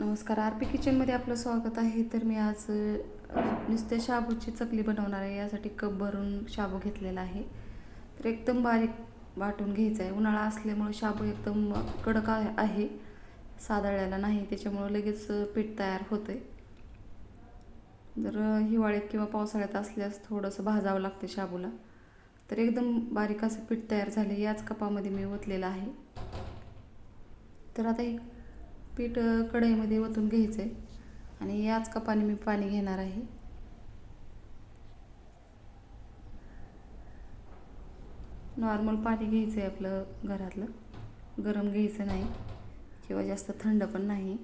नमस्कार R P किचनमध्ये आपलं स्वागत आहे. तर मी आज नुसते शाबूची चकली बनवणार आहे. यासाठी कप भरून शाबू घेतलेला आहे. तर एकदम बारीक वाटून घ्यायचं आहे. उन्हाळा असल्यामुळे शाबू एकदम कडक आहे. आहे नाही. त्याच्यामुळं लगेच पीठ तयार होतं आहे जर हिवाळ्यात किंवा पावसाळ्यात असल्यास थोडंसं भाजावं लागते शाबूला. तर एकदम बारीक असं पीठ तयार झाले याच कपामध्ये मी ओतलेलं आहे. तर आता पीठ कढईमध्ये ओतून घ्यायचं आहे आणि याच कपाने मी पाणी घेणार आहे. नॉर्मल पाणी घ्यायचं आहे आपलं घरातलं. गरम घ्यायचं नाही किंवा जास्त थंड पण नाही.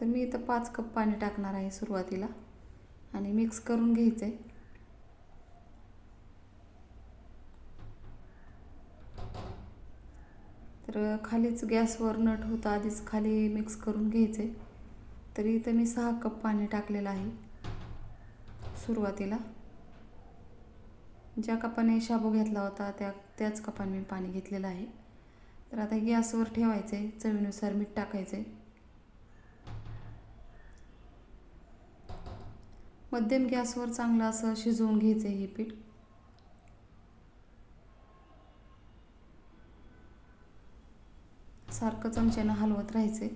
तर मी इथं पाच कप पाणी टाकणार आहे सुरुवातीला. आणि मिक्स करून घ्यायचं आहे तर खालीच गॅसवर न ठेवता आधीच खाली मिक्स करून घ्यायचे. तरी इथं मी सहा कप पाणी टाकलेलं आहे सुरुवातीला. ज्या कपाने शाबू घेतला होता त्या त्याच कपाने मी पाणी घेतलेलं आहे. तर आता गॅसवर ठेवायचं आहे चवीनुसार मीठ टाकायचं. आहे मध्यम गॅसवर चांगलं असं शिजवून घ्यायचं आहे हे पीठ. सारखं चमच्यानं हलवत राहायचे.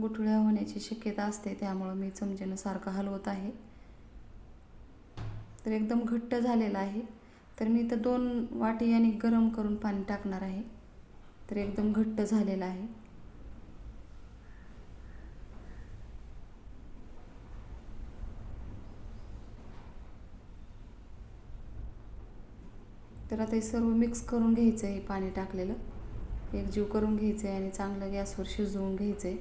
गुठळ्या होण्याची शक्यता असते त्यामुळं मी चमच्यानं सारखं हलवत आहे. तर एकदम घट्ट झालेलं आहे. तर मी इथं दोन वाटी आणि गरम करून पाणी टाकणार आहे. तर एकदम घट्ट झालेलं आहे. तर आता हे सर्व मिक्स करून घ्यायचं आहे पाणी टाकलेलं. एकजीव करून घ्यायचं आहे आणि चांगलं गॅसवर शिजवून घ्यायचं आहे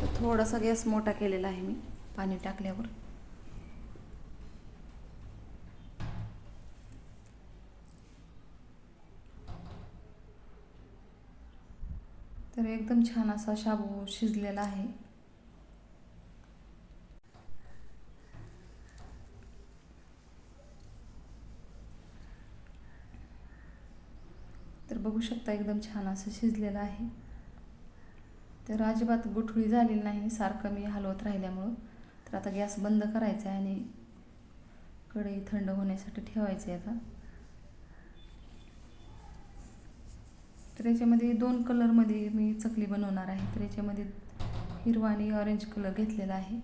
तर थोडासा गॅस मोठा केलेला आहे मी पाणी टाकल्यावर. तर एकदम छान असा शाबू शिजलेला आहे. तर बघू शकता एकदम छान असं शिजलेलं आहे. तर अजिबात गुठळी झालेली नाही सारखं मी हलवत राहिल्यामुळं. तर आता गॅस बंद करायचा आहे आणि कढई थंड होण्यासाठी ठेवायचं आहे आता. तर याच्यामध्ये दोन कलरमध्ये मी चकली बनवणार आहे. तर याच्यामध्ये हिरवा आणि ऑरेंज कलर घेतलेला आहे.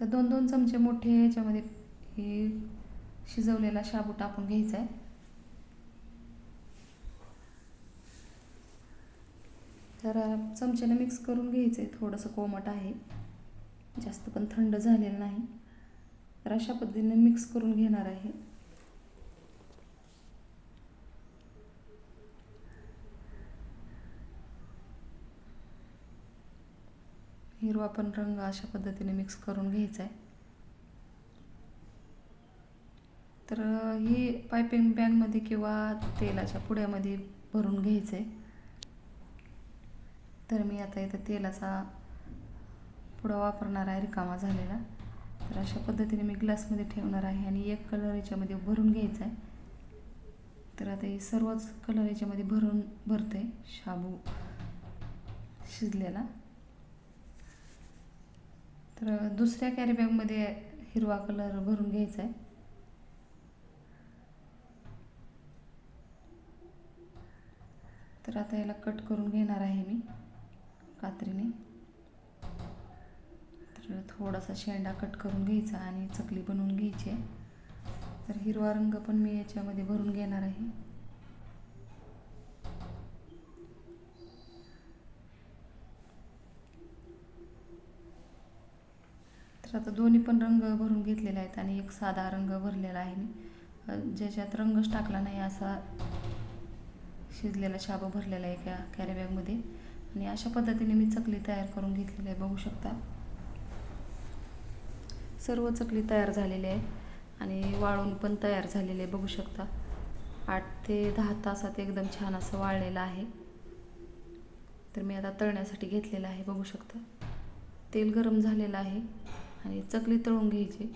तर दोन दोन चमचे मोठे याच्यामध्ये हे शिजवलेला शाबू टाकून घ्यायचा आहे. तर चमच्यानं मिक्स करून घ्यायचं आहे थोडंसं कोमट आहे. जास्त पण थंड झालेलं नाही. तर अशा पद्धतीने मिक्स करून घेणार आहे. हिरवा पण रंग अशा पद्धतीने मिक्स करून घ्यायचा आहे तर ही पायपिंग बॅगमध्ये किंवा तेलाच्या पुड्यामध्ये भरून घ्यायचं आहे तर मी आता इथं तेलाचा पुडा वापरणार आहे रिकामा झालेला. तर अशा पद्धतीने मी ग्लासमध्ये ठेवणार आहे आणि एक कलर याच्यामध्ये भरून घ्यायचा आहे. तर आता हे सर्वच कलर याच्यामध्ये भरून भरते शाबू शिजलेला. तर दुसऱ्या कॅरीबॅगमध्ये हिरवा कलर भरून घ्यायचा आहे. तर आता याला कट करून घेणार आहे मी. कात्रीने. तर थोडासा शेंडा कट करून घ्यायचा आणि चकली बनवून घ्यायची. आहे तर हिरवा रंग पण मी याच्यामध्ये भरून घेणार आहे. तर आता दोन्ही पण रंग भरून घेतलेले आहेत आणि एक साधा रंग भरलेला आहे मी. ज्याच्यात रंगच टाकला नाही असा शिजलेला शाबू भरलेला आहे एका कॅरीबॅगमध्ये आणि अशा पद्धतीने मी चकली तयार करून घेतलेली आहे. बघू शकता. सर्व चकली तयार झालेली आहे आणि वाळून पण तयार झालेले आहे. बघू शकता. आठ ते दहा तासात एकदम छान असं वाळलेलं आहे. तर मी आता तळण्यासाठी घेतलेलं आहे. बघू शकता. तेल गरम झालेलं आहे आणि चकली तळून घ्यायची.